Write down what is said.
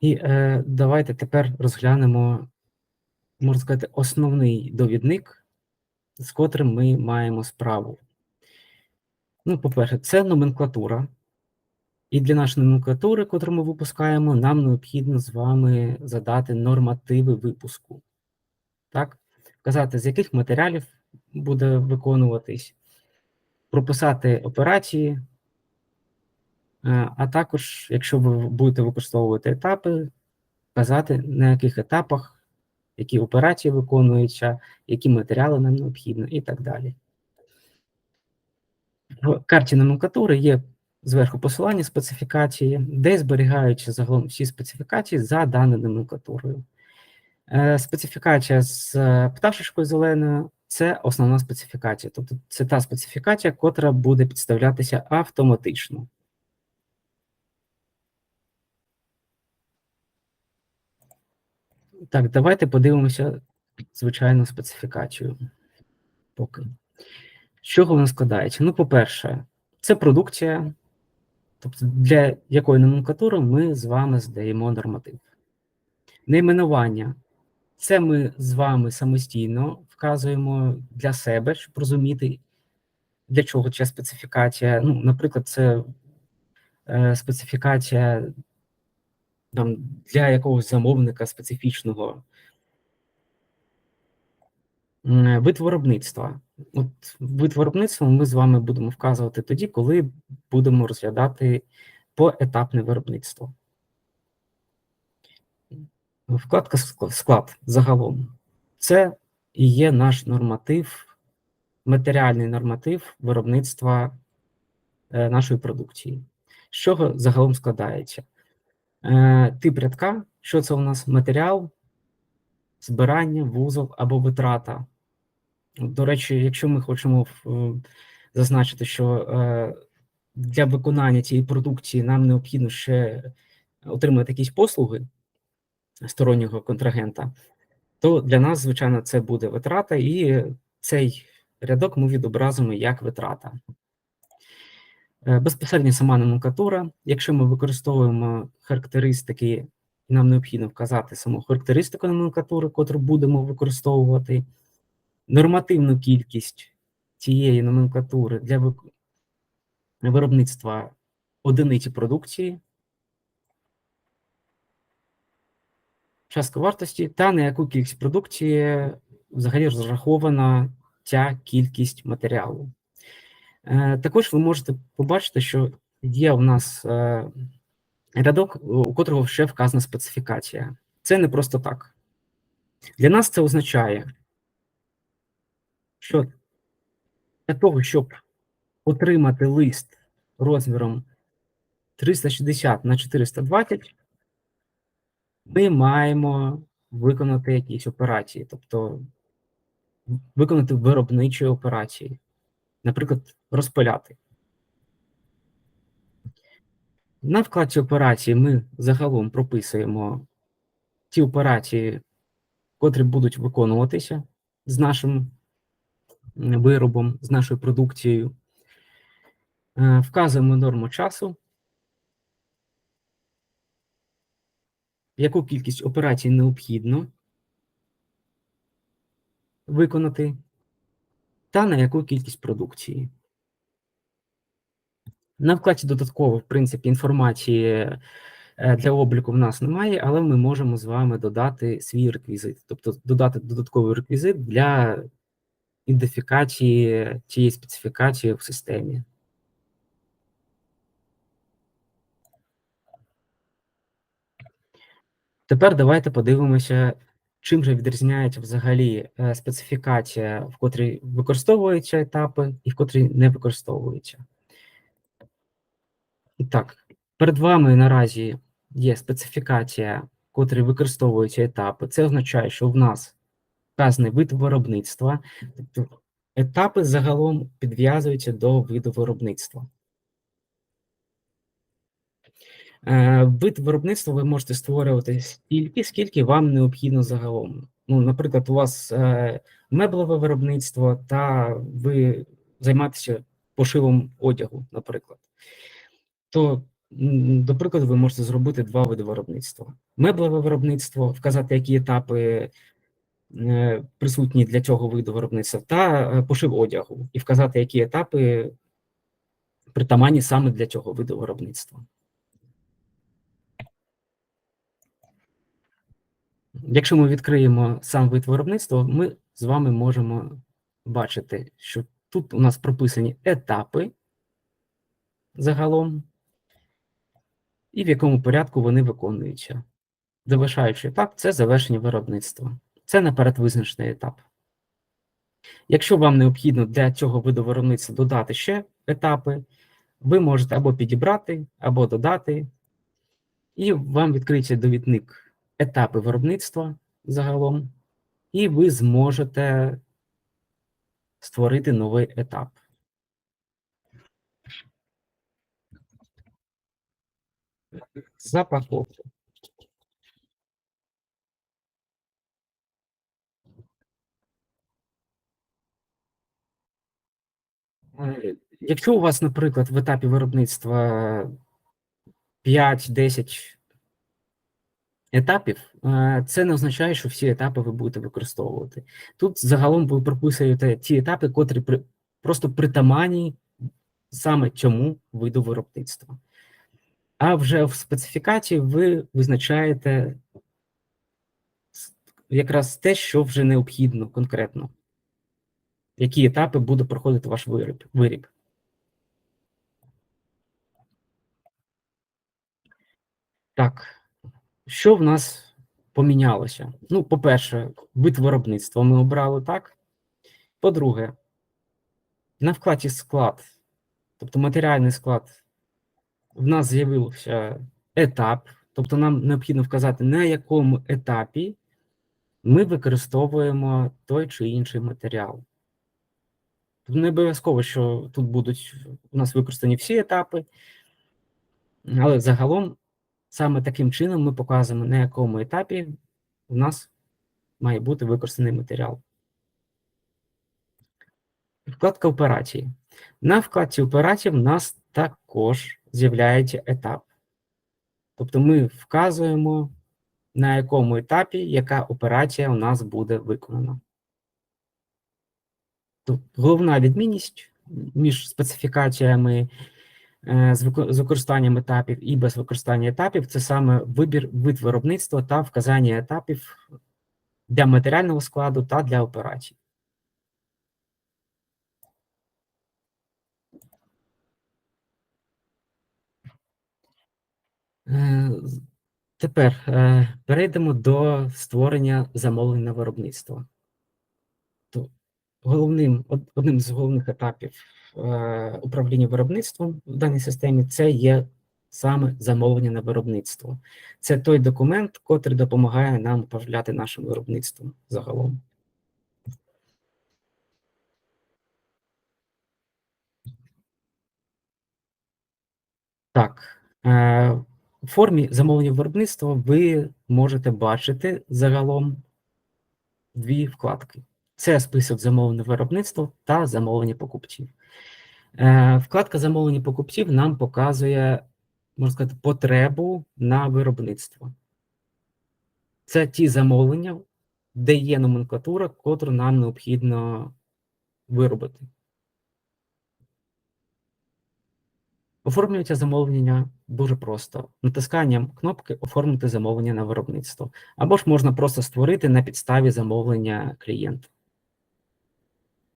І е, давайте тепер розглянемо, можна сказати, основний довідник, з котрим ми маємо справу. Ну, по-перше, це номенклатура. І для нашої номенклатури, котру ми випускаємо, нам необхідно з вами задати нормативи випуску. Так? Вказати, з яких матеріалів буде виконуватись, прописати операції, а також, якщо ви будете використовувати етапи, вказати, на яких етапах, які операції виконуються, які матеріали нам необхідно і так далі. В карті номенклатури є зверху посилання специфікації, де зберігаються загалом всі специфікації за даною номенклатурою. Е, Специфікація з е, пташечкою зеленою це основна специфікація. Тобто це та специфікація, котра буде підставлятися автоматично. Так, давайте подивимося звичайну специфікацію. Поки. З чого вона складається? Ну, по-перше, це продукція, тобто для якої номенклатури ми з вами здаємо норматив. Найменування. Це ми з вами самостійно вказуємо для себе, щоб розуміти, для чого ця специфікація. Ну, наприклад, це е, специфікація там, для якогось замовника специфічного. М, Вид виробництва. От вид виробництва ми з вами будемо вказувати тоді, коли будемо розглядати поетапне виробництво. Вкладка склад загалом. Це і є наш норматив, матеріальний норматив виробництва е, нашої продукції. З чого загалом складається? Е, Тип рядка, що це у нас матеріал, збирання, вузол або витрата. До речі, якщо ми хочемо е, зазначити, що е, для виконання цієї продукції нам необхідно ще отримати якісь послуги стороннього контрагента, то для нас, звичайно, це буде витрата, і цей рядок ми відобразимо як витрата. Е, Безпосередньо сама номенклатура. Якщо ми використовуємо характеристики, нам необхідно вказати саму характеристику номенклатури, котру будемо використовувати, нормативну кількість цієї номенклатури для виробництва одиниці продукції, частку вартості та на яку кількість продукції взагалі розрахована ця кількість матеріалу. Е, Також ви можете побачити, що є у нас е, рядок, у котрого ще вказана специфікація. Це не просто так. Для нас це означає, що для того, щоб отримати лист розміром 360 на 420, ми маємо виконати якісь операції, тобто виконати виробничі операції, наприклад, розпиляти. На вкладці операції ми загалом прописуємо ті операції, котрі будуть виконуватися з нашим виробом, з нашою продукцією. Е, Вказуємо норму часу, яку кількість операцій необхідно виконати, та на яку кількість продукції. На вкладці додатково, в принципі, інформації е, для обліку в нас немає, але ми можемо з вами додати свій реквізит, тобто додати додатковий реквізит для ідентифікації цієї специфікації в системі. Тепер давайте подивимося, чим же відрізняється взагалі е, специфікація, в котрій використовуються етапи і в котрій не використовуються. Так, перед вами наразі є специфікація, в котрій використовуються етапи. Це означає, що в нас вказаний вид виробництва, тобто етапи загалом підв'язуються до виду виробництва. Е, Вид виробництва ви можете створювати стільки, скільки вам необхідно загалом. Ну, наприклад, у вас е, меблеве виробництво, та ви займаєтеся пошивом одягу, наприклад. То До прикладу, ви можете зробити два види виробництва: меблеве виробництво, вказати, які етапи е, присутні для цього виду виробництва, та е, пошив одягу, і вказати, які етапи притаманні саме для цього виду виробництва. Якщо ми відкриємо сам вид виробництва, ми з вами можемо бачити, що тут у нас прописані етапи загалом, і в якому порядку вони виконуються. Завершаючий етап це завершення виробництва. Це наперед визначений етап. Якщо вам необхідно для цього виду виробництва додати ще етапи, ви можете або підібрати, або додати, і вам відкриється довідник етапи виробництва загалом, і ви зможете створити новий етап. Запаковка. Е, Якщо у вас, наприклад, в етапі виробництва 5-10 етапів, це не означає, що всі етапи ви будете використовувати. Тут загалом ви прописуєте ті етапи, котрі при, просто притаманні саме цьому виду виробництва. А вже в специфікації ви визначаєте якраз те, що вже необхідно конкретно, які етапи буде проходити ваш виріб. виріб. Так, що в нас помінялося? Ну, по-перше, вид виробництва ми обрали так. По-друге, на вкладі склад, тобто матеріальний склад, в нас з'явився етап, тобто нам необхідно вказати, на якому етапі ми використовуємо той чи інший матеріал. Тобто не обов'язково, що тут будуть у нас використані всі етапи, але загалом саме таким чином ми показуємо, на якому етапі у нас має бути використаний матеріал. Вкладка операції. На вкладці операції в нас також з'являється етап. Тобто ми вказуємо, на якому етапі яка операція у нас буде виконана. Тут головна відмінність між специфікаціями з з використанням етапів і без використання етапів це саме вибір вид виробництва та вказання етапів для матеріального складу та для операцій. Е, Тепер е, перейдемо до створення замовлень на виробництво. Головним, одним з головних етапів е, управління виробництвом в даній системі це є саме замовлення на виробництво. Це той документ, котрий допомагає нам управляти нашим виробництвом загалом. Так, е, у формі замовлення виробництва ви можете бачити загалом дві вкладки: це список замовлення виробництва та замовлення покупців. Е, Вкладка замовлення покупців нам показує, можна сказати, потребу на виробництво. Це ті замовлення, де є номенклатура, котру нам необхідно виробити. Оформлюється замовлення дуже просто. Натисканням кнопки Оформити замовлення на виробництво. Або ж можна просто створити на підставі замовлення клієнта.